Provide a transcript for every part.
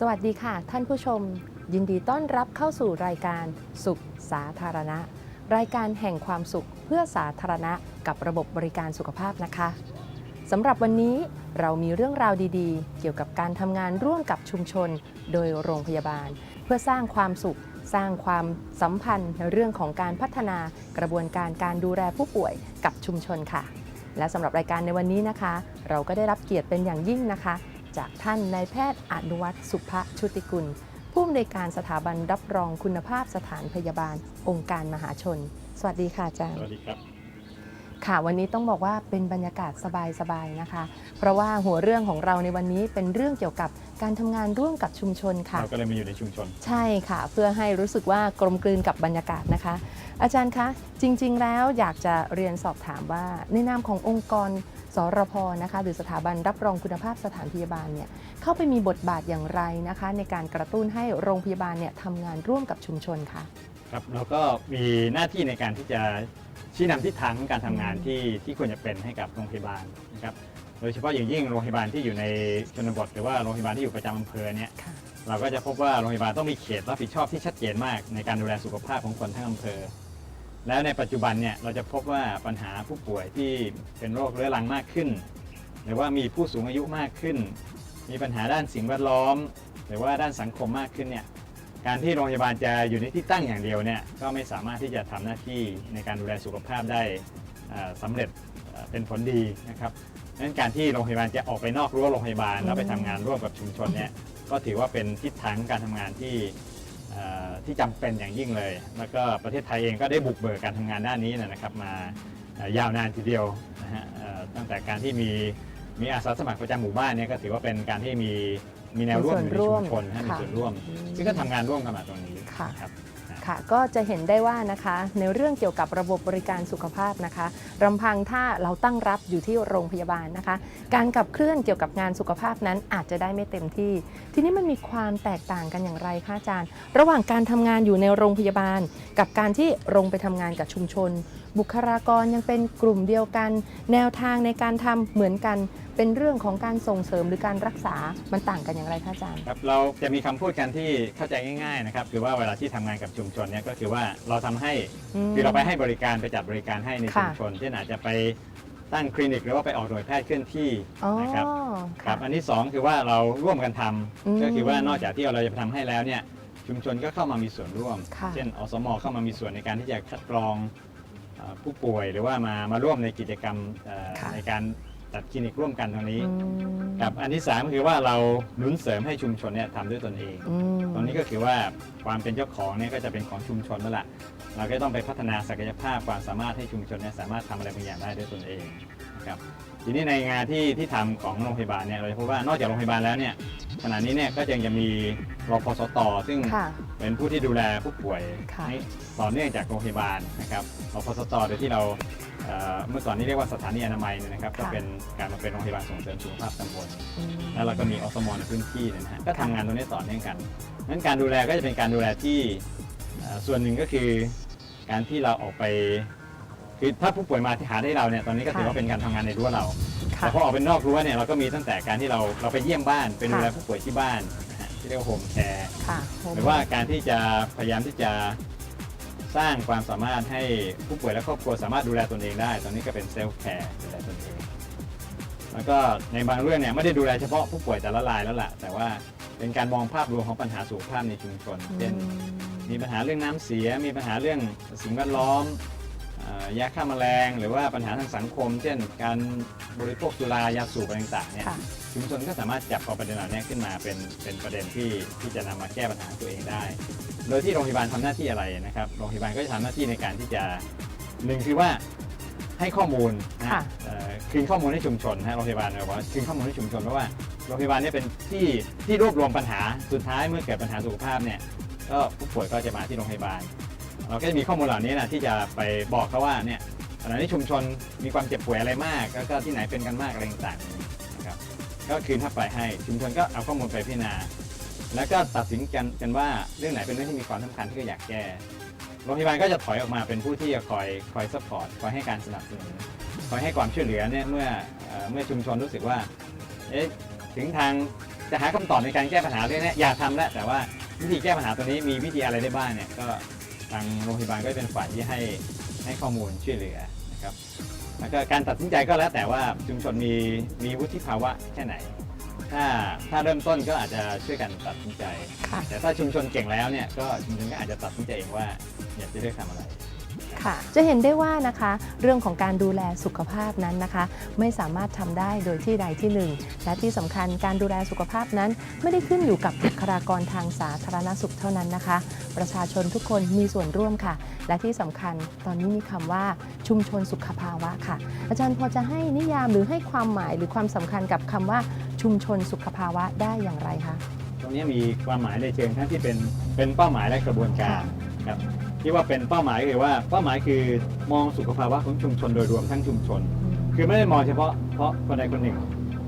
สวัสดีค่ะ ท่านผู้ชม ยินดีต้อนรับเข้าสู่รายการสุขสาธารณะ รายการแห่งความสุขเพื่อสาธารณะ กับระบบบริการสุขภาพนะคะสำหรับวันนี้เรามีเรื่องราวดีๆ เกี่ยวกับการทำงานร่วมกับชุมชน โดยโรงพยาบาล เพื่อสร้างความสุข สร้างความสัมพันธ์ในเรื่องของการพัฒนากระบวนการการดูแลผู้ป่วยกับชุมชนค่ะ และสำหรับรายการในวันนี้นะคะ เราก็ได้รับเกียรติเป็นอย่างยิ่งนะคะ จากท่านนายแพทย์อนุวัตรสุภชุติกุล ผู้อำนวยการสถาบันรับรองคุณภาพสถานพยาบาล องค์การมหาชน สวัสดีค่ะอาจารสย์วัสดีครับ ค่ะวันนี้ต้องบอกว่าเป็นบรรยากาศสบายๆนะคะ เพราะว่าหัวเรื่องของเราในวันนี้เป็นเรื่องเกี่ยวกับการทำงานร่วมกับชุมชนค่ะ เราก็เลยมาอยู่ในชุมชน ใช่ค่ะ เพื่อให้รู้สึกว่ากลมกลืนกับบรรยากาศนะคะ อาจารย์คะจริง ๆ แล้วอยากจะเรียนสอบถามว่าในนามขององค์กร สรพนะคะหรือสถาบันรับรองคุณภาพสถานพยาบาลเนี่ยเข้าไปมีบทบาทอย่างไรนะคะ ในการกระตุ้นให้โรงพยาบาลเนี่ยทำงานร่วมกับชุมชนค่ะครับเราก็มีหน้าที่ในการที่จะชี้นำทิศทางของการทำงานอืมที่ที่ควรจะเป็นให้กับโรงพยาบาลนะครับโดยเฉพาะอย่างยิ่งโรงพยาบาลที่อยู่ในชนบท หรือว่าโรงพยาบาลที่อยู่ประจำอำเภอเนี่ยค่ะเราก็จะพบว่าโรงพยาบาลต้องมีเขตรับผิดชอบที่ชัดเจนมากในการดูแลสุขภาพของคนทั้งอำเภอ แล้วในปัจจุบันเนี่ยเราจะพบว่าปัญหาผู้ป่วยที่เป็นโรคเรื้อรังมากขึ้น หรือว่ามีผู้สูงอายุมากขึ้น มีปัญหาด้านสิ่งแวดล้อม หรือว่าด้านสังคมมากขึ้นเนี่ยการที่โรงพยาบาลจะอยู่ในที่ตั้งอย่างเดียวเนี่ยก็ไม่สามารถที่จะทำหน้าที่ในการดูแลสุขภาพได้เอ่อสำเร็จเป็นผลดีนะครับดังนั้นการที่โรงพยาบาลจะออกไปนอกรั้วโรงพยาบาลแล้วไปทำงานร่วมกับชุมชนเนี่ยก็ถือว่าเป็นทิศทางการทำงานที่ ที่จำเป็นอย่างยิ่งเลย แล้วก็ประเทศไทยเองก็ได้บุกเบิกการทำงานด้านนี้นะครับ มาเอ่อยาวนานทีเดียวนะฮะเอ่อตั้งแต่การที่มีมีอาสาสมัครประจำหมู่บ้านเนี่ยก็ถือว่าเป็นการที่มีมีแนวร่วมอยู่ในชุมชนนะฮะมีค่ะส่วนร่วม ซึ่งก็ทำงานร่วมกันมาตรงนี้ค่ะครับ ค่ะก็จะเห็นได้ว่านะคะในเรื่องเกี่ยวกับระบบบริการสุขภาพนะคะลำพังถ้าเราตั้งรับอยู่ที่โรงพยาบาลนะคะ การขับเคลื่อนเกี่ยวกับงานสุขภาพนั้นอาจจะได้ไม่เต็มที่ ทีนี้มันมีความแตกต่างกันอย่างไรคะอาจารย์ ระหว่างการทำงานอยู่ในโรงพยาบาล กับการที่ลงไปทำงานกับชุมชน บุคลากรยังเป็นกลุ่มเดียวกัน แนวทางในการทำเหมือนกัน เป็นเรื่องของการส่งเสริมหรือการรักษา มันต่างกันอย่างไรคะอาจารย์ ครับ เราจะมีคำพูดกันที่เข้าใจง่ายๆนะครับ คือว่าเวลาที่ทำงานกับชุมชนเนี่ยก็คือว่าเราทำให้มคือเราไปให้บริการไปจัดบริการให้ในชุมค่ะชนเช่นอาจจะไปตั้งคลินิกหรือว่าไปออกหน่วยแพทย์เคลื่อนที่อ๋อนะครับคค่ะรับอันที่สองคือว่าเราร่วมกันทำอืมก็คือว่านอกจากที่เราจะทำให้แล้วเนี่ยชุมชนก็เข้ามามีส่วนร่วมค่ะเช่นอสมเข้ามามีส่วนในการที่จะคัดกรองเอ่อ ผู้ป่วยหรือว่ามามาร่วมในกิจกรรมเอ่อค่ะ ในการจัดคลินิกร่วมกันตรงนี้อืมกับอันที่สามคือว่าเราหนุนเสริมให้ชุมชนเนี่ยทำด้วยตนเอง อืม ตรงนี้ก็คือว่าความเป็นเจ้าของเนี่ยก็จะเป็นของชุมชนนั่นแหละเราก็ต้องไปพัฒนาศักยภาพความสามารถให้ชุมชนเนี่ยสามารถทำอะไรบางอย่างได้ด้วยตนเองนะครับทีนี้ในงานที่ที่ทำของโรงพยาบาลเนี่ยเราจะพบว่านอกจากโรงพยาบาลแล้วเนี่ยขณะนี้เนี่ยก็ยังจะมี รพสต ซึ่งค่ะเป็นผู้ที่ดูแลผู้ป่วยค่ะ ให้ต่อเนื่องจากโรงพยาบาลนะครับรพสตโดยที่เราเอ่อเมื่อก่อนนี้เรียกว่าสถานีอนามัยเนี่ยนะครับก็ค่ะ เป็นการมาเป็นโรงพยาบาลส่งเสริมสุขภาพตำบล อืม แล้วเราก็มีอสมในพื้นที่เนี่ยนะฮะก็ทำงานตรงนี้ต่อเนื่องกันนั้นการดูแลก็จะเป็นการดูแลที่เอ่อส่วนหนึ่งก็คือการที่เราออกไปคือถ้าผู้ป่วยมาที่หาได้เราเนี่ยตอนนี้ก็ถือค่ะ ว่าเป็นการทำงานในรั้วเรา ค่ะ แต่พอออกเป็นนอกรั้วเนี่ยเราก็มีตั้งแต่การที่เราเราไปเยี่ยมบ้านไปดูแลค่ะ ผู้ป่วยที่บ้านนะฮะ ที่เรียกว่าโฮมแคร์ค่ะหรือว่าการที่จะพยายามที่จะสร้างความสามารถให้ผู้ป่วยและครอบครัวสามารถดูแลตนเองได้ ตอนนี้ก็เป็นเซลฟ์แคร์ดูแลตนเอง แล้วก็ในบางเรื่องเนี่ยไม่ได้ดูแลเฉพาะผู้ป่วยแต่ละรายแล้วล่ะ แต่ว่าเป็นการมองภาพรวมของปัญหาสุขภาพในชุมชน เช่น มีปัญหาเรื่องน้ำเสีย มีปัญหาเรื่องสิ่งแวดล้อมเอ่อ ยาฆ่าแมลงหรือว่าปัญหาทางสังคม เช่น การบริโภคสุรายาสูบอะไรต่างๆเนี่ยค่ะ ชุมชนก็สามารถจับเอาประเด็นเหล่านี้ขึ้นมาเป็นเป็นประเด็นที่ที่จะนำมาแก้ปัญหาตัวเองได้ โดยที่โรงพยาบาลทำหน้าที่อะไรนะครับโรงพยาบาลก็จะทำหน้าที่ในการที่จะหนึ่งคือว่าให้ข้อมูลนะค่ะ เอ่อคืนข้อมูลให้ชุมชนนะโรงพยาบาลเราบอกว่าคืนข้อมูลให้ชุมชนเพราะว่าโรงพยาบาลเนี่ยเป็นที่ที่รวบรวมปัญหาสุดท้ายเมื่อเกิดปัญหาสุขภาพเนี่ยก็ผู้ป่วยก็จะมาที่โรงพยาบาล เราก็จะมีข้อมูลเหล่านี้นะที่จะไปบอกเขาว่าเนี่ยขณะนี้ชุมชนมีความเจ็บป่วยอะไรมาก แล้วก็ที่ไหนเป็นกันมากอะไรต่างๆนะครับก็คืนเข้าไปให้ชุมชนก็เอาข้อมูลไปพิจารณา แล้วก็ตัดสินกันกันว่าเรื่องไหนเป็นเรื่องที่มีความสำคัญที่ก็อยากแก้โรงพยาบาลก็จะถอยออกมาเป็นผู้ที่จะคอยคอยซัพพอร์ตคอยให้การสนับสนุนคอยให้ความช่วยเหลือเนี่ยเมื่อเอ่อเมื่อชุมชนรู้สึกว่าเอ๊ะถึงทางจะหาคำตอบในการแก้ปัญหาเรื่องนี้อย่าทำแล้วแต่ว่าวิธีแก้ปัญหาตัวนี้มีวิธีอะไรได้บ้างเนี่ยก็ ทางโรงพยาบาลก็เป็นฝ่ายที่ให้ให้ข้อมูลช่วยเหลือนะครับแล้วก็การตัดสินใจก็แล้วแต่ว่าชุมชนมีมีวุฒิภาวะแค่ไหน ถ้าถ้าเริ่มต้นก็อาจจะช่วยกันตัดสินใจ ค่ะ แต่ถ้าชุมชนเก่งแล้วเนี่ยก็ชุมชนก็อาจจะตัดสินใจเองว่าอยากจะเลือกทำอะไร ค่ะ จะเห็นได้ว่านะคะ เรื่องของการดูแลสุขภาพนั้นนะคะ ไม่สามารถทำได้โดยที่ใดที่หนึ่ง และที่สำคัญการดูแลสุขภาพนั้น ไม่ได้ขึ้นอยู่กับบุคลากรทางสาธารณสุขเท่านั้นนะคะ ประชาชนทุกคนมีส่วนร่วมค่ะ และที่สำคัญตอนนี้มีคำว่าชุมชนสุขภาวะค่ะ อาจารย์พอจะให้นิยามหรือให้ความหมายหรือความสำคัญกับคำว่าชุมชนสุขภาวะได้อย่างไรคะ ตรงนี้มีความหมายในเชิงทั้งที่เป็นเป็นเป้าหมายและกระบวนการครับ ที่ว่าเป็นเป้าหมายคือว่าเป้าหมายคือมองสุขภาวะของชุมชนโดยรวมทั้งชุมชน คือไม่ได้มองเฉพาะเพราะคนใดคนหนึ่ง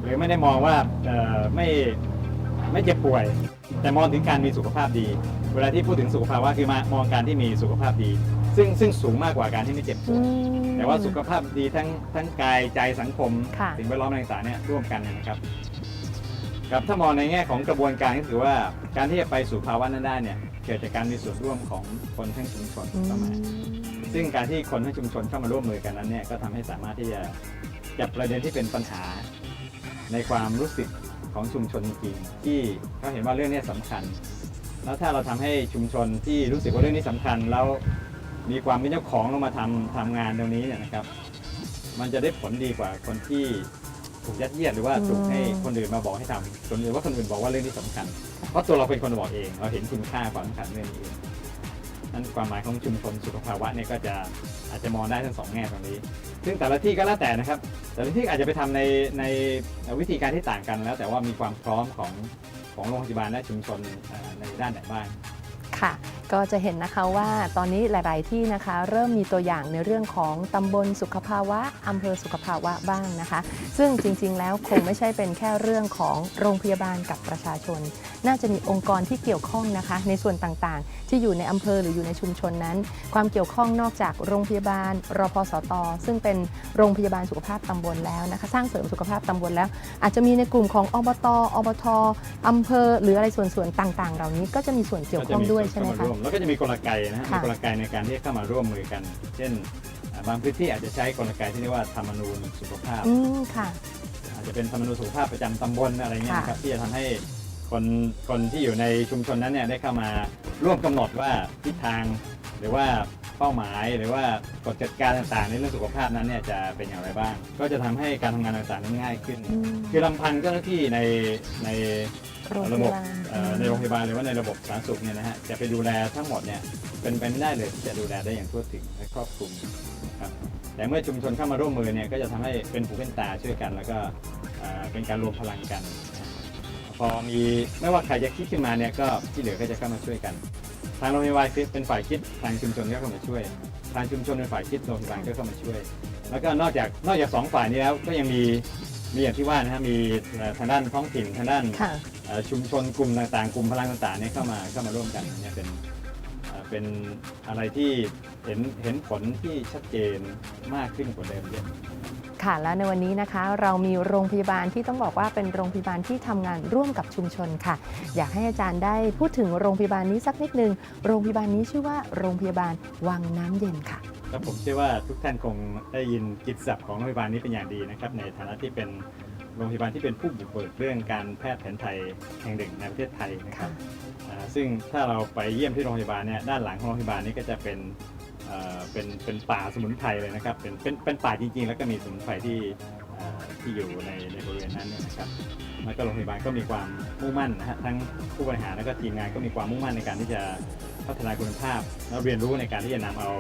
หรือไม่ได้มองว่าเอ่อไม่ไม่เจ็บป่วย แต่มองถึงการมีสุขภาพดี เวลาที่พูดถึงสุขภาวะคือมามองการที่มีสุขภาพดี ซึ่งซึ่งสูงมากกว่าการที่ไม่เจ็บป่วยแต่ว่าสุขภาพดีทั้งทั้งกายใจสังคมค่ะสิ่งแวดล้อมอะไรต่างๆเนี่ยร่วมกันเนี่ยนะครับ กับถ้ามองในแง่ของกระบวนการก็คือว่าการที่จะไปสู่ภาวะนั้นได้เนี่ยเกิดจากการมีส่วนร่วมของคนทั้งชุมชนอืมเข้ามาซึ่งการที่คนทั้งชุมชนเข้ามาร่วมมือกันนั้นเนี่ยก็ทำให้สามารถที่จะจับประเด็นที่เป็นปัญหา ในความรู้สึกของชุมชนจริงๆที่เขาเห็นว่าเรื่องนี้สำคัญ แล้วถ้าเราทำให้ชุมชนที่รู้สึกว่าเรื่องนี้สำคัญ แล้วมีความเป็นเจ้าของลงมาทำทำงานตรงนี้เนี่ยนะครับ มันจะได้ผลดีกว่าคนที่ ถูกยัดเยียดหรือว่าถูกให้คนอื่นมาบอกให้ทำคนอื่นว่าคนอื่นบอกว่าเรื่องนี้สำคัญ เพราะตัวเราเป็นคนบอกเอง เราเห็นคุณค่าความสำคัญเรื่องนี้เองนั่นความหมายของชุมชนสุขภาวะเนี่ยก็จะอาจจะมองได้ทั้งสองแง่ตรงนี้ ซึ่งแต่ละที่ก็แล้วแต่นะครับ แต่ละที่อาจจะไปทำในในวิธีการที่ต่างกันแล้ว แต่ว่ามีความพร้อมของของโรงพยาบาลและชุมชนในด้านไหนบ้างค่ะ ก็จะเห็นนะคะว่าตอนนี้หลาย ๆ ที่นะคะ เริ่มมีตัวอย่างในเรื่องของตำบลสุขภาวะอำเภอสุขภาวะบ้างนะคะ ซึ่งจริง ๆ แล้วคงไม่ใช่เป็นแค่เรื่องของโรงพยาบาลกับประชาชน น่าจะมีองค์กรที่เกี่ยวข้องนะคะ ในส่วนต่าง ๆ ที่อยู่ในอำเภอหรืออยู่ในชุมชนนั้น ความเกี่ยวข้องนอกจากโรงพยาบาลรพสต ซึ่งเป็นโรงพยาบาลสุขภาพตำบลแล้วนะคะ สร้างเสริมสุขภาพตำบลแล้ว อาจจะมีในกลุ่มของอบต อบทอำเภอ หรืออะไรส่วน ๆ ต่าง ๆ เหล่านี้ก็จะมีส่วนเกี่ยวข้องด้วยใช่ไหมคะส่วนเข้าาร่วแล้วก็จะมีกลไกนะฮะค่ะมีกลไกในการที่จะเข้ามาร่วมมือกัน เช่นอ่าบางพื้นที่อาจจะใช้กลไกที่เรียกว่าธรรมนูญสุขภาพอืมค่ะอาจจะเป็นธรรมนูญสุขภาพประจำตำบลอะไรเงี้ยค่ะนะครับที่จะทำให้คนคนที่อยู่ในชุมชนนั้นเนี่ยได้เข้ามาร่วมกำหนดว่าทิศทางหรือว่าเป้าหมายหรือว่ากฎจัดการต่างๆในเรื่องสุขภาพนั้นเนี่ยจะเป็นอย่างไรบ้าง ก็จะทำให้การทำงานต่างๆนั้นง่ายขึ้นอืมคือลำพังเจ้าหน้าที่ในใน โรงพระบบยาบาลเอ่อในโรงพยาบาลหรือว่าในระบบสาธารณสุขเนี่ยนะฮะจะไปดูแลทั้งหมดเนี่ยเป็นไปไม่ได้เลยที่จะดูแลได้อย่างทั่วถึงและครอบคลุมครับแต่เมื่อชุมชนเข้ามาร่วมมือเนี่ยก็จะทำให้เป็นหูเป็นตาช่วยกัน แล้วก็เอ่อเป็นการรวมพลังกัน พอมีไม่ว่าใครจะคิดขึ้นมาเนี่ยก็ที่เหลือก็จะเข้ามาช่วยกัน ทางโรงพยาบาลเป็นฝ่ายคิดทางชุมชนก็เข้ามาช่วย ทางชุมชนเป็นฝ่ายคิดโรงพยาบาลก็เข้ามาช่วย แล้วก็นอกจากนอกจากสองฝ่ายนี้แล้วก็ยังมีมีอย่างที่ว่านะฮะมีเอ่อทางด้านท้องถิ่นทางด้าน ค่ะ ชุมชนกลุ่มต่างๆ กลุ่มพลังต่างๆเนี่ยเข้ามาเข้ามาร่วมกันเนี่ยเป็นเอ่อเป็นอะไรที่เห็นเห็นผลที่ชัดเจนมากขึ้นกว่าเดิมเยอะค่ะและในวันนี้นะคะเรามีโรงพยาบาลที่ต้องบอกว่าเป็นโรงพยาบาลที่ทำงานร่วมกับชุมชนค่ะ อยากให้อาจารย์ได้พูดถึงโรงพยาบาลนี้สักนิดนึง โรงพยาบาลนี้ชื่อว่าโรงพยาบาลวังน้ำเย็นค่ะครับผมเชื่อว่าทุกท่านคงได้ยินกิจศัพท์ของโรงพยาบาลนี้เป็นอย่างดีนะครับในฐานะที่เป็น โรงพยาบาลที่เป็นผู้บุกเบิกเรื่องการแพทย์แผนไทยแห่งหนึ่งในประเทศไทยนะครับอ่าซึ่งถ้าเราไปเยี่ยมที่โรงพยาบาลเนี่ยด้านหลังของโรงพยาบาลนี้ก็จะเป็นเอ่อเป็นเป็นป่าสมุนไพรเลยนะครับเป็นเป็นเป็นป่าจริง ๆ แล้วก็มีสมุนไพรที่เอ่อที่อยู่ในในบริเวณนั้นเนี่ยนะครับแล้วก็โรงพยาบาลก็มีความมุ่งมั่นนะฮะทั้งผู้บริหารแล้วก็ทีมงานก็มีความมุ่งมั่นในการที่จะพัฒนาคุณภาพ แล้วเรียนรู้ในการที่จะนำเอา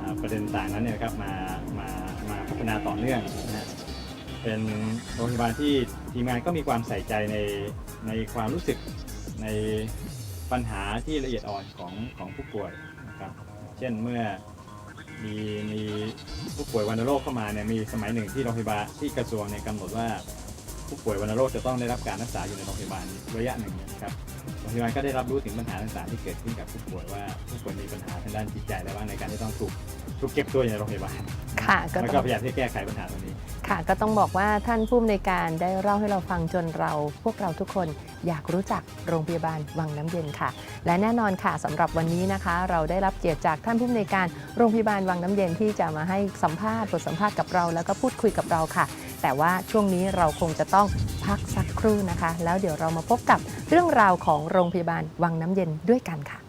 อ่าประเด็นต่างนั้นเนี่ยนะครับมามามาพัฒนาต่อเนื่องนะฮะ เป็นโรงพยาบาลที่ทีมงานก็มีความใส่ใจในในความรู้สึกในปัญหาที่ละเอียดอ่อนของของผู้ป่วยนะครับเช่นเมื่อมีมีผู้ป่วยวัณโรคเข้ามาเนี่ยมีสมัยหนึ่งที่โรงพยาบาลที่กระทรวงเนี่ยกำหนดว่า ผู้ป่วยวัณโรคจะต้องได้รับการรักษาอยู่ในโรงพยาบาลระยะหนึ่งนะครับโรงพยาบาลก็ได้รับรู้ถึงปัญหาต่างๆที่เกิดขึ้นกับผู้ป่วยว่าผู้ป่วยมีปัญหาทางด้านจิตใจและบ้างในการที่ต้องถูก ถูกเก็บตัวอยู่ในโรงพยาบาลค่ะก็แล้วต้ก็องพยายามที่แก้ไขปัญหาตรงนี้ ค่ะก็ต้องบอกว่าท่านผู้อำนวยการได้เล่าให้เราฟังจนเรา พวกเราทุกคนอยากรู้จักโรงพยาบาลวังน้ำเย็นค่ะ และแน่นอนค่ะสำหรับวันนี้นะคะ เราได้รับเกียรติจากท่านผู้อำนวยการโรงพยาบาลวังน้ำเย็นที่จะมาให้สัมภาษณ์บทสัมภาษณ์กับเรา แล้วก็พูดคุยกับเราค่ะ แต่ว่าช่วงนี้เราคงจะต้องพักสักครู่นะคะ แล้วเดี๋ยวเรามาพบกับเรื่องราวของโรงพยาบาลวังน้ำเย็นด้วยกันค่ะ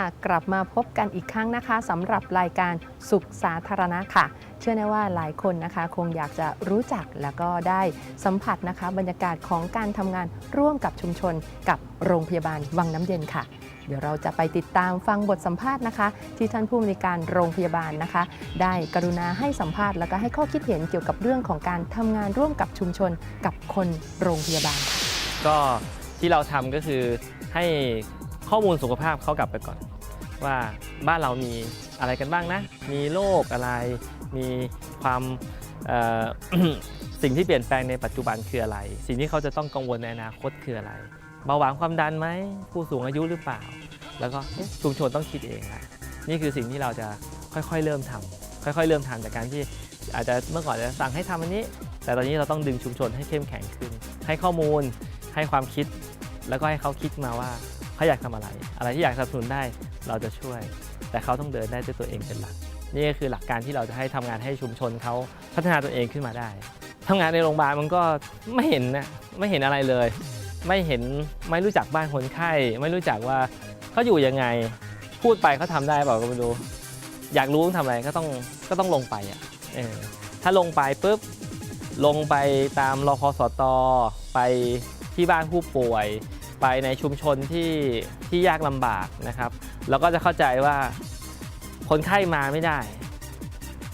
ค่ะ กลับมาพบกันอีกครั้งนะคะสำหรับรายการสุขสาธารณะค่ะ เชื่อแน่ว่าหลายคนนะคะ คงอยากจะรู้จักแล้วก็ได้สัมผัสนะคะ บรรยากาศของการทำงานร่วมกับชุมชน กับโรงพยาบาลวังน้ำเย็นค่ะ เดี๋ยวเราจะไปติดตามฟังบทสัมภาษณ์นะคะ ที่ท่านผู้อำนวยการโรงพยาบาลนะคะ ได้กรุณาให้สัมภาษณ์แล้วก็ให้ข้อคิดเห็นเกี่ยวกับเรื่องของการทำงานร่วมกับชุมชน กับคนโรงพยาบาล ก็ที่เราทำก็คือให้ข้อมูลสุขภาพเขากลับไปก่อน ว่าบ้านเรามีอะไรกันบ้างนะ มีโรคอะไร มีความสิ่งที่เปลี่ยนแปลงในปัจจุบันคืออะไร สิ่งที่เขาจะต้องกังวลในอนาคตคืออะไร เบาหวานความดันไหมผู้สูงอายุหรือเปล่า แล้วก็ชุมชนต้องคิดเองละนี่คือสิ่งที่เราจะค่อยๆเริ่มทำค่อยๆ เริ่มทำจากการที่อาจจะเมื่อก่อนจะสั่งให้ทำอันนี้ แต่ตอนนี้เราต้องดึงชุมชนให้เข้มแข็งขึ้น ให้ข้อมูล ให้ความคิด แล้วก็ให้เขาคิดมาว่าเขาอยากทำอะไร อะไรที่อยากสนับสนุนได้ เราจะช่วย แต่เขาต้องเดินได้ด้วยตัวเองเป็นหลัก นี่ก็คือหลักการที่เราจะให้ทำงานให้ชุมชนเขาพัฒนาตัวเองขึ้นมาได้ทำงานในโรงพยาบาลมันก็ไม่เห็นนะไม่เห็นอะไรเลย ไม่เห็นไม่รู้จักบ้านคนไข้ ไม่รู้จักว่าเขาอยู่ยังไง พูดไปเขาทำได้เปล่าก็ไม่รู้ อยากรู้ต้องทำอะไรก็ต้องก็ต้องลงไปอะถ้าลงไปปุ๊บลงไปตามรพสตไปที่บ้านผู้ป่วย ไปในชุมชนที่ที่ยากลำบากนะครับเราก็จะเข้าใจว่าคนไข้มาไม่ได้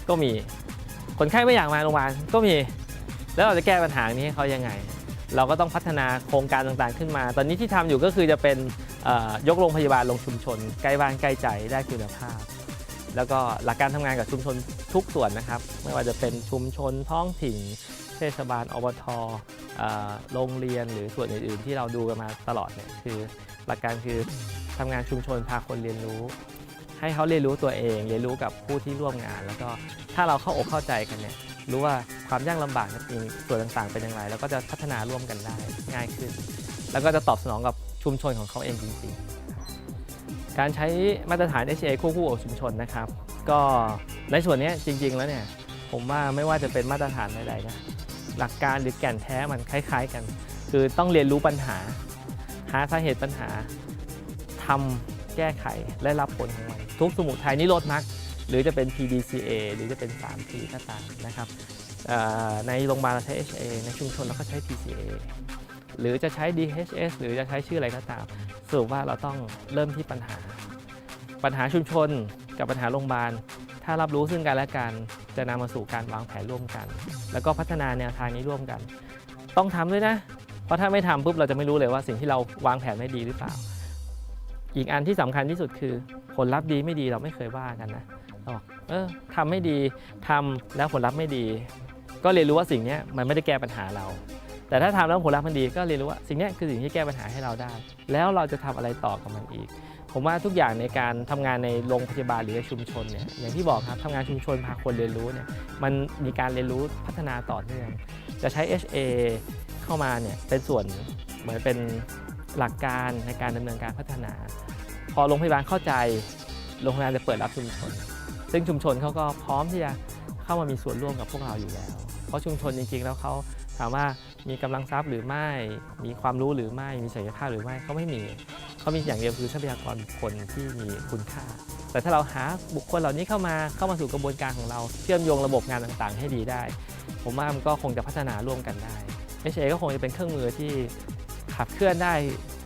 ก็มี คนไข้ไม่อยากมาโรงพยาบาลก็มี แล้วเราจะแก้ปัญหานี้ให้เขายังไง เราก็ต้องพัฒนาโครงการต่างๆขึ้นมา ตอนนี้ที่ทำอยู่ก็คือจะเป็นยกโรงพยาบาลลงชุมชนใกล้บ้านใกล้ใจได้คุณภาพ แล้วก็หลักการทำงานกับชุมชนทุกส่วนนะครับ ไม่ว่าจะเป็นชุมชนท้องถิ่น เทศบาลอบทอโรงเรียนหรือส่วนอื่นๆ ที่เราดูกันมาตลอดเนี่ยคือหลักการคือทำงานชุมชนพาคนเรียนรู้ ให้เขาเรียนรู้ตัวเอง เรียนรู้กับผู้ที่ร่วมงาน แล้วก็ถ้าเราเข้าอกเข้าใจกันเนี่ยรู้ว่าความยากลำบากจริงส่วนต่างๆเป็นอย่างไร แล้วก็จะพัฒนาร่วมกันได้ง่ายขึ้น แล้วก็จะตอบสนองกับชุมชนของเขาเองจริงๆ การใช้มาตรฐาน HA ควบคู่กับชุมชนนะครับ ก็ในส่วนนี้จริงๆแล้วเนี่ยผมว่าไม่ว่าจะเป็นมาตรฐานใดๆนะ หลักการหรือแก่นแท้มันคล้าย ๆ กัน คือต้องเรียนรู้ปัญหา หาสาเหตุปัญหาทำแก้ไขและรับผลของมันทุกสมุทัยนิโรธมรรคหรือจะเป็น PDCA หรือจะเป็น 3P ก็ตามนะครับในโรงพยาบาลเราใช้ HA ในชุมชนเราก็ใช้ PCA หรือจะใช้ DHS หรือจะใช้ชื่ออะไรก็ตามสรุปว่าเราต้องเริ่มที่ปัญหา ปัญหาชุมชนกับปัญหาโรงพยาบาล ถ้ารับรู้ซึ่งกันและกันจะนำมาสู่การวางแผนร่วมกัน แล้วก็พัฒนาแนวทางนี้ร่วมกัน ต้องทำด้วยนะ เพราะถ้าไม่ทำปุ๊บเราจะไม่รู้เลยว่าสิ่งที่เราวางแผนไม่ดีหรือเปล่า อีกอันที่สำคัญที่สุดคือผลลัพธ์ดีไม่ดีเราไม่เคยว่ากันนะเราบอกเออทำไม่ดีทำแล้วผลลัพธ์ไม่ดี ก็เรียนรู้ว่าสิ่งนี้มันไม่ได้แก้ปัญหาเรา แต่ถ้าทำแล้วผลลัพธ์มันดีก็เรียนรู้ว่าสิ่งนี้คือสิ่งที่แก้ปัญหาให้เราได้ แล้วเราจะทำอะไรต่อกับมันอีก ผมว่าทุกอย่างในการทำงานในโรงพยาบาลหรือในชุมชนเนี่ยอย่างที่บอกครับทำงานชุมชนพาคนเรียนรู้เนี่ยมันมีการเรียนรู้พัฒนาต่อเนื่อง จะใช้ HA เข้ามาเนี่ยเป็นส่วนเหมือนเป็นหลักการในการดำเนินการพัฒนา พอโรงพยาบาลเข้าใจโรงพยาบาลจะเปิดรับชุมชน ซึ่งชุมชนเขาก็พร้อมที่จะเข้ามามีส่วนร่วมกับพวกเราอยู่แล้ว เพราะชุมชนจริงๆ แล้วเขาถามว่ามีกำลังทรัพย์หรือไม่ มีความรู้หรือไม่ มีศักยภาพหรือไม่เขาไม่มี เขามีอย่างเดียวคือทรัพยากรบุคคลที่มีคุณค่า แต่ถ้าเราหาบุคคลเหล่านี้เข้ามาเข้ามาสู่กระบวนการของเราเชื่อมโยงระบบงานต่างๆ ให้ดีได้ ผมว่ามันก็คงจะพัฒนาร่วมกันได้ HA ก็คงจะเป็นเครื่องมือที่ขับเคลื่อนได้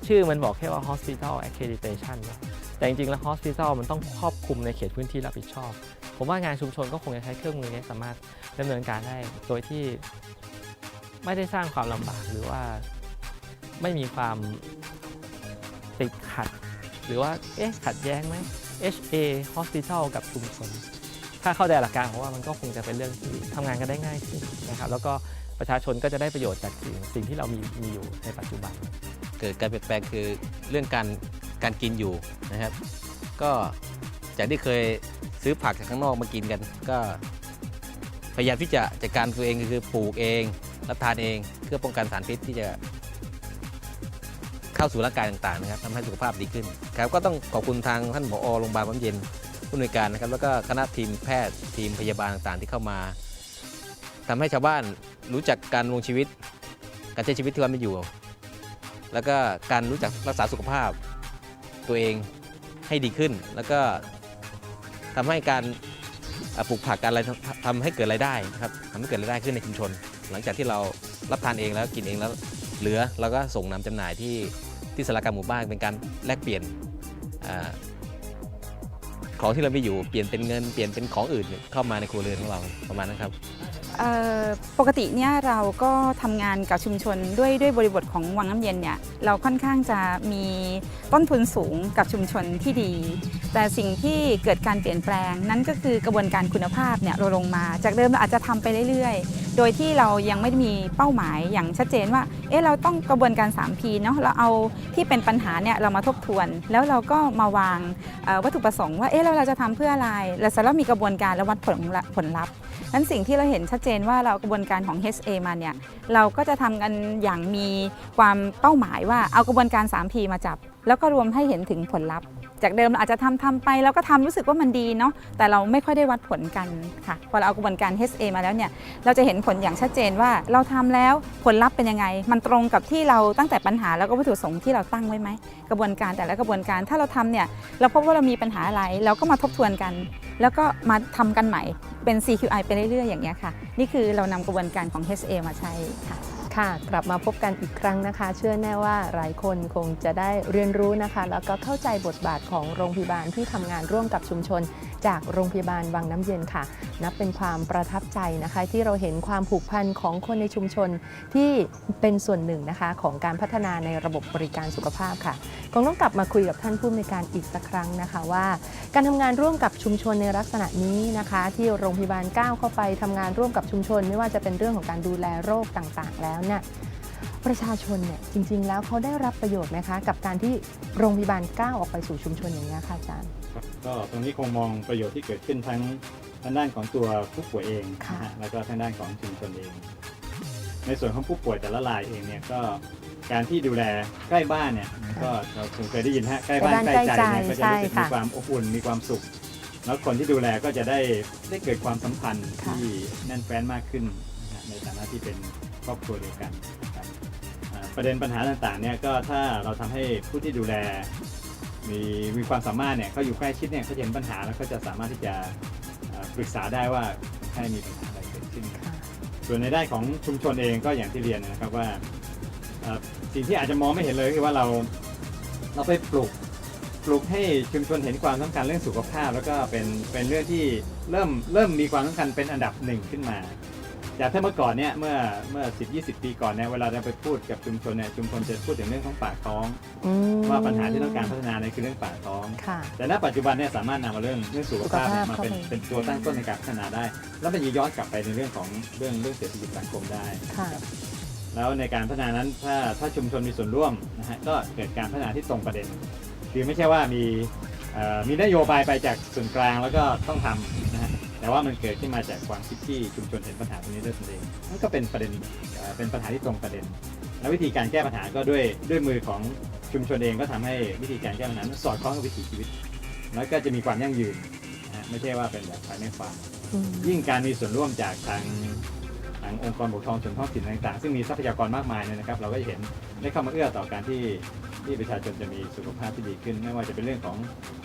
ชื่อมันบอกแค่ว่า Hospital Accreditation นะแต่จริงๆ แล้ว hospital มันต้องครอบคลุมในเขตพื้นที่รับผิดชอบ ผมว่างานชุมชนก็คงจะใช้เครื่องมือนี้สามารถดำเนินการได้โดยที่ไม่ได้สร้างความลำบากหรือว่าไม่มีความ ติดขัด หรือว่าเอ๊ะขัดแย้งไหม HA Hospital กับชุมชน ถ้าเข้าใจหลักการของว่ามันก็คงจะเป็นเรื่องที่ทำงานกันได้ง่ายขึ้นนะครับแล้วก็ประชาชนก็จะได้ประโยชน์จากสิ่งสิ่งที่เรามีมีอยู่ในปัจจุบัน เกิดการเปลี่ยนแปลงคือเรื่องการการกินอยู่นะครับ ก็จากที่เคยซื้อผักจากข้างนอกมากินกัน ก็พยายามที่จะจัดการตัวเองก็คือปลูกเองรับทานเอง เพื่อป้องกันสารพิษที่จะ เข้าสู่ร่างกายต่างๆนะครับทำให้สุขภาพดีขึ้นครับก็ต้องขอบคุณทางท่านผอโรงพยาบาลบ้าเย็นผู้อำนวยการนะครับแล้วก็คณะทีมแพทย์ทีมพยาบาลต่างๆ ที่เข้ามาทำให้ชาวบ้านรู้จักการลงชีวิต การใช้ชีวิตที่วันไม่อยู่ แล้วก็การรู้จักรักษาสุขภาพตัวเองให้ดีขึ้น แล้วก็ทำให้การปลูกผักการอะไรทำให้เกิดรายได้นะครับทำให้เกิดรายได้ขึ้นในชุมชน หลังจากที่เรารับทานเองแล้วกินเองแล้วเหลือเราก็ส่งนำจำหน่ายที่ ที่สารกลารหมู่บ้านเป็นการแลกเปลี่ยนอของที่เราไม่อยู่เปลี่ยนเป็นเงินเปลี่ยนเป็นของอื่นเข้ามาในครัวเรือนของเราประมาณนั้นครับปกติเนี่ยเราก็ทำงานกับชุมชนด้วยด้วยบริบทของวังน้ำเย็นเนี่ยเราค่อนข้างจะมีต้นทุนสูงกับชุมชนที่ดี แต่สิ่งที่เกิดการเปลี่ยนแปลงนั้นก็คือกระบวนการคุณภาพเนี่ยเราลงมา จากเดิมเราอาจจะทำไปเรื่อยๆ โดยที่เรายังไม่มีเป้าหมายอย่างชัดเจนว่า เอ๊ะเราต้องกระบวนการ 3P เนาะเราเอาที่เป็นปัญหาเนี่ยเรามาทบทวน แล้วเราก็มาวางวัตถุประสงค์ว่า เอ๊ะเราจะทำเพื่ออะไร แล้วเสร็จแล้วมีกระบวนการและวัดผลผลลัพธ์นั้นสิ่งที่เราเห็นชัดเจนว่าเรากระบวนการของ HA มาเนี่ยเราก็จะทำกันอย่างมีความเป้าหมายว่าเอากระบวนการ 3P มาจับ แล้วก็รวมให้เห็นถึงผลลัพธ์ จากเดิมเราอาจจะทำทำไปแล้วก็ทำรู้สึกว่ามันดีเนาะแต่เราไม่ค่อยได้วัดผลกันค่ะพอเราเอากระบวนการ HA มาแล้วเนี่ยเราจะเห็นผลอย่างชัดเจนว่าเราทำแล้วผลลัพธ์เป็นยังไง มันตรงกับที่เราตั้งแต่ปัญหาแล้วก็วัตถุประสงค์ที่เราตั้งไว้ไหมกระบวนการแต่ละกระบวนการถ้าเราทำเนี่ยเราพบว่าเรามีปัญหาอะไรเราก็มาทบทวนกัน แล้วก็มาทำกันใหม่เป็น CQI ไปเรื่อยๆอย่างเงี้ยค่ะ นี่คือเรานำกระบวนการของ HA มาใช้ค่ะ ค่ะ กลับมาพบกันอีกครั้งนะคะ เชื่อแน่ว่าหลายคนคงจะได้เรียนรู้นะคะ แล้วก็เข้าใจบทบาทของโรงพยาบาลที่ทำงานร่วมกับชุมชน จากโรงพยาบาลวังน้ำเย็นค่ะ นับเป็นความประทับใจนะคะ ที่เราเห็นความผูกพันของคนในชุมชนที่เป็นส่วนหนึ่งนะคะ ของการพัฒนาในระบบบริการสุขภาพค่ะคงต้องกลับมาคุยกับท่านผู้อำนวยการอีกสักครั้งนะคะว่า การทำงานร่วมกับชุมชนในลักษณะนี้นะคะ ที่โรงพยาบาลก้าวเข้าไปทำงานร่วมกับชุมชน ไม่ว่าจะเป็นเรื่องของการดูแลโรคต่างๆ แล้วเนี่ยประชาชนเนี่ยจริง ๆ แล้วเขาได้รับประโยชน์ไหมคะกับการที่โรงพยาบาลก้าวออกไปสู่ชุมชนอย่างนี้ยค่ะอาจารย์ ครับก็ตรงนี้คงมองประโยชน์ที่เกิดขึ้นทั้งทางด้านของตัวผู้ป่วยเองค่ะ นะฮะแล้วก็ทางด้านของชุมชนเอง ในส่วนของผู้ป่วยแต่ละรายเองเนี่ยก็การที่ดูแลใกล้บ้านเนี่ยมันก็เราคงเคยได้ยินฮะใกล้บ้านใกใกล้ล้บ้านใจเนี่ยก็จะใช่รู้สึกค่ะมีความอบอุ่นมีความสุข แล้วคนที่ดูแลก็จะได้ได้เกิดความสัมพันธ์ค่ะ ที่แน่นแฟ้นมากขึ้นนะฮะในฐานะที่เป็นค รอบครัวเดียวกันนะครับประเด็นปัญหาต่างๆเนี่ยก็ถ้าเราทำให้ผู้ที่ดูแล มีมีความสามารถเนี่ยเขาอยู่ใกล้ชิดเนี่ยเขาเห็นปัญหาแล้วก็จะสามารถที่จะปรึกษาได้ว่าคนไข้มีปัญหาอะไรเกิดขึ้น ส่วนในด้านของชุมชนเองก็อย่างที่เรียนนะครับว่าสิ่งที่อาจจะมองไม่เห็นเลยคือว่าเราเราไปปลูกปลูกให้ชุมชนเห็นความสำคัญเรื่องสุขภาพ แล้วก็เป็นเป็นเรื่องที่เริ่มเริ่มมีความสำคัญเป็นอันดับหนึ่งขึ้นมา จากถ้าเมื่อก่อนเนี่ยเมื่อเมื่อ10 20ปีก่อนเนี่ยเวลาเราไปพูดกับชุมชนเนี่ยชุมชนจะพูดถึงเรื่องของปากท้อง อืมว่าปัญหาที่ต้องการพัฒนาเนี่ยคือเรื่องปากท้อง ค่ะ แต่ณปัจจุบันเนี่ยสามารถนำมาเรื่องเรื่องสุขภาพเนี่ยสุขภาพมาเป็นเข้าไป เป็นตัวตั้งต้นในการพัฒนาได้ แล้วมันจะย้อนกลับไปในเรื่องของเรื่องเรื่องเศรษฐกิจสังคมได้ ค่ะครับแล้วในการพัฒนานั้นถ้าถ้าชุมชนมีส่วนร่วมนะฮะก็เกิดการพัฒนาที่ตรงประเด็น คือไม่ใช่ว่ามีเอ่อมีนโยบายไปจากส่วนกลางแล้วก็ต้องทำนะฮะ แต่ว่ามันเกิดขึ้นมาจากความคิดที่ชุมชนเห็นปัญหาตรงนี้ด้วยตนเองนั่นก็เป็นประเด็นเป็นปัญหาที่ตรงประเด็น แล้ววิธีการแก้ปัญหาก็ด้วยด้วยมือของชุมชนเองก็ทำให้วิธีการแก้ปัญหานั้นสอดคล้องกับวิถีชีวิต แล้วก็จะมีความยั่งยืนนะฮะไม่ใช่ว่าเป็นแบบภายในความอืมยิ่งการมีส่วนร่วมจากทางทางองค์กรปกครองส่วนท้องถิ่นต่างๆ ซึ่งมีทรัพยากรมากมายเนี่ยนะครับ เราก็จะเห็นได้เข้ามาเอื้อต่อการที่ ที่ประชาชนจะมีสุขภาพที่ดีขึ้น ไม่ว่าจะเป็นเรื่องของ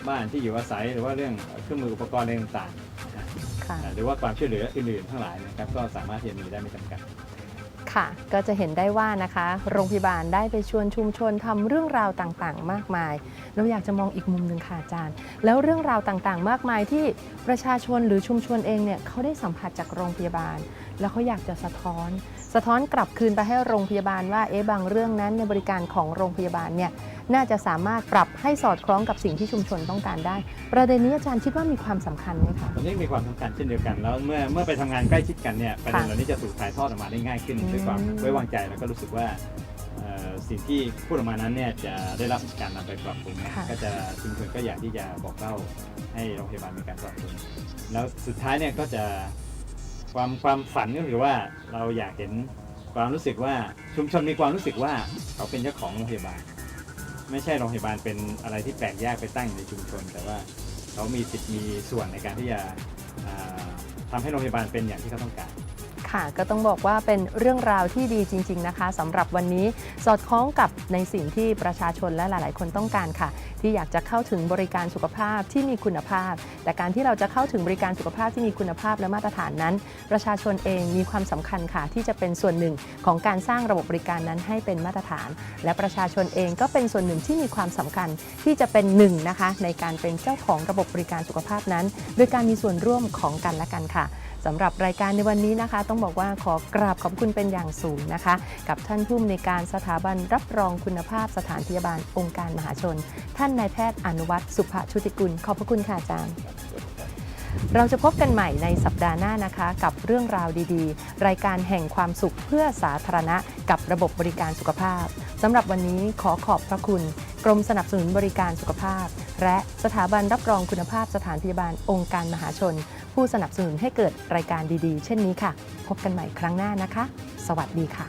บ้านที่อยู่อาศัย หรือว่าเรื่องเครื่องมืออุปกรณ์อะไรต่างๆนะฮะค่ะหรือว่าความช่วยเหลืออื่นๆทั้งหลายนะครับก็สามารถที่จะมีได้ไม่จำกัด ค่ะ ก็จะเห็นได้ว่านะคะ โรงพยาบาลได้ไปชวนชุมชนทำเรื่องราวต่างๆ มากมาย เราอยากจะมองอีกมุมหนึ่งค่ะอาจารย์ แล้วเรื่องราวต่างๆ มากมายที่ประชาชนหรือชุมชนเองเนี่ยเขาได้สัมผัสจากโรงพยาบาล แล้วเขาอยากจะสะท้อน สะท้อนกลับคืนไปให้โรงพยาบาลว่าเอ๊ะบางเรื่องนั้นในบริการของโรงพยาบาลเนี่ย น่าจะสามารถปรับให้สอดคล้องกับสิ่งที่ชุมชนต้องการได้ ประเด็นนี้อาจารย์คิดว่ามีความสำคัญไหมคะตรงนี้มีความสำคัญเช่นเดียวกันแล้วเมื่อเมื่อไปทำงานใกล้ชิดกันเนี่ยประเด็นเหล่านี้จะถูกถ่ายทอดออกมาได้ง่ายขึ้นอืมด้วยความไว้วางใจแล้วก็รู้สึกว่าเอ่อสิ่งที่พูดออกมานั้นเนี่ยจะได้รับการนำไปปรับปรุงนะก็จะชุมชนก็อยากที่จะบอกเล่าให้โรงพยาบาลมีการปรับปรุงแล้วสุดท้ายเนี่ยก็จะความความฝันก็คือว่าเราอยากเห็นความรู้สึกว่าชุมชนมีความรู้สึกว่าเขาเป็นเจ้าของโรงพยาบาล ไม่ใช่โรงพยาบาลเป็นอะไรที่แปลกแยกไปตั้งอยู่ในชุมชน แต่ว่าเขามีสิทธิ์มีส่วนในการที่จะทำทำให้โรงพยาบาลเป็นอย่างที่เขาต้องการ ค่ะ ก็ต้องบอกว่าเป็นเรื่องราวที่ดีจริง ๆ นะคะสำหรับวันนี้สอดคล้องกับในสิ่งที่ประชาชนและหลาย ๆ คนต้องการค่ะ ที่อยากจะเข้าถึงบริการสุขภาพที่มีคุณภาพ แต่การที่เราจะเข้าถึงบริการสุขภาพที่มีคุณภาพและมาตรฐานนั้น ประชาชนเองมีความสำคัญค่ะ ที่จะเป็นส่วนหนึ่งของการสร้างระบบบริการนั้นให้เป็นมาตรฐาน และประชาชนเองก็เป็นส่วนหนึ่งที่มีความสำคัญที่จะเป็นหนึ่งนะคะ ในการเป็นเจ้าของระบบบริการสุขภาพนั้น โดยการมีส่วนร่วมของกันและกันค่ะ สำหรับรายการในวันนี้นะคะ ต้องบอกว่าขอกราบขอบคุณเป็นอย่างสูงนะคะ กับท่านผู้อำนวยการสถาบันรับรองคุณภาพสถานพยาบาลองค์การมหาชน ท่านนายแพทย์อนุวัตรสุภชุติกุล ขอบพระคุณค่ะอาจารย์เราจะพบกันใหม่ในสัปดาห์หน้านะคะ กับเรื่องราวดีๆ รายการแห่งความสุขเพื่อสาธารณะ กับระบบบริการสุขภาพสำหรับวันนี้ขอขอบพระคุณ กรมสนับสนุนบริการสุขภาพ และสถาบันรับรองคุณภาพสถานพยาบาลองค์การมหาชน ผู้สนับสนุนให้เกิดรายการดีๆ เช่นนี้ค่ะ พบกันใหม่ครั้งหน้านะคะ สวัสดีค่ะ